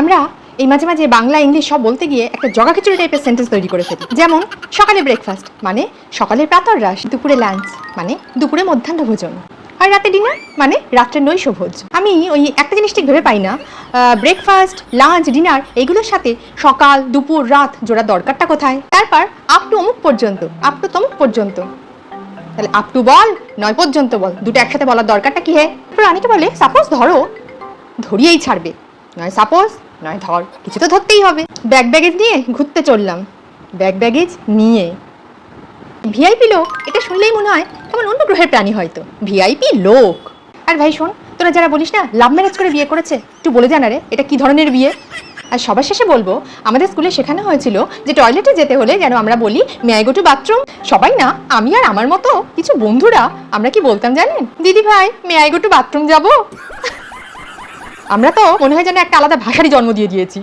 আমরা এই মাঝে মাঝে বাংলা, ইংলিশ সব বলতে গিয়ে একটা জগা খিচুড়ি টাইপের সেন্টেন্স তৈরি করে ফেলি। যেমন, সকালে ব্রেকফাস্ট মানে সকালের প্রাতর রাস দুপুরে লাঞ্চ মানে দুপুরে মধ্যাহ্ন ভোজন। আর রাতে ডিনার মানে রাত্রে নৈশ ভোজ। আমি ওই একটা জিনিস ঠিক ভেবে পাই না ব্রেকফাস্ট লাঞ্চ ডিনার এগুলোর সাথে সকাল, দুপুর, রাত জোড়ার দরকারটা কোথায়? তারপর আপ টু অমুক পর্যন্ত আপ টু তমুক পর্যন্ত। তাহলে আপ টু বল, নয় পর্যন্ত বল, দুটো একসাথে বলার দরকারটা কি হে? তারপর বলে সাপোজ ধরো, ধরিয়েই ছাড়বে। নয় সাপোজ নয়, ধর, কিছু তো ধরতেই হবে। ব্যাগ ব্যাগেজ নিয়ে ঘুরতে চললাম। ব্যাগ ব্যাগেজ নিয়ে। ভিআইপি লোক, এটা শুনলেই মনে হয় কেমন অন্য গ্রহের প্রাণী হয়তো। ভিআইপি লোক। আর ভাই শোন, তোরা যারা বলিস না লাভ ম্যারেজ করে বিয়ে করেছে, একটু বলে জানা রে, এটা কি ধরনের বিয়ে? আর সবার শেষে বলব, আমাদের স্কুলে শেখানো হয়েছিল যে টয়লেটে যেতে হলে যেন আমরা বলি মেয়াই গো টু বাথরুম সবাই না, আমি আর আমার মতো কিছু বন্ধুরা, আমরা কি বলতাম জানেন? দিদি ভাই মেয়াই গো টু বাথরুম যাব? আমরা তো মনে হয় যেন একটা আলাদা ভাষারই জন্ম দিয়ে দিয়েছি।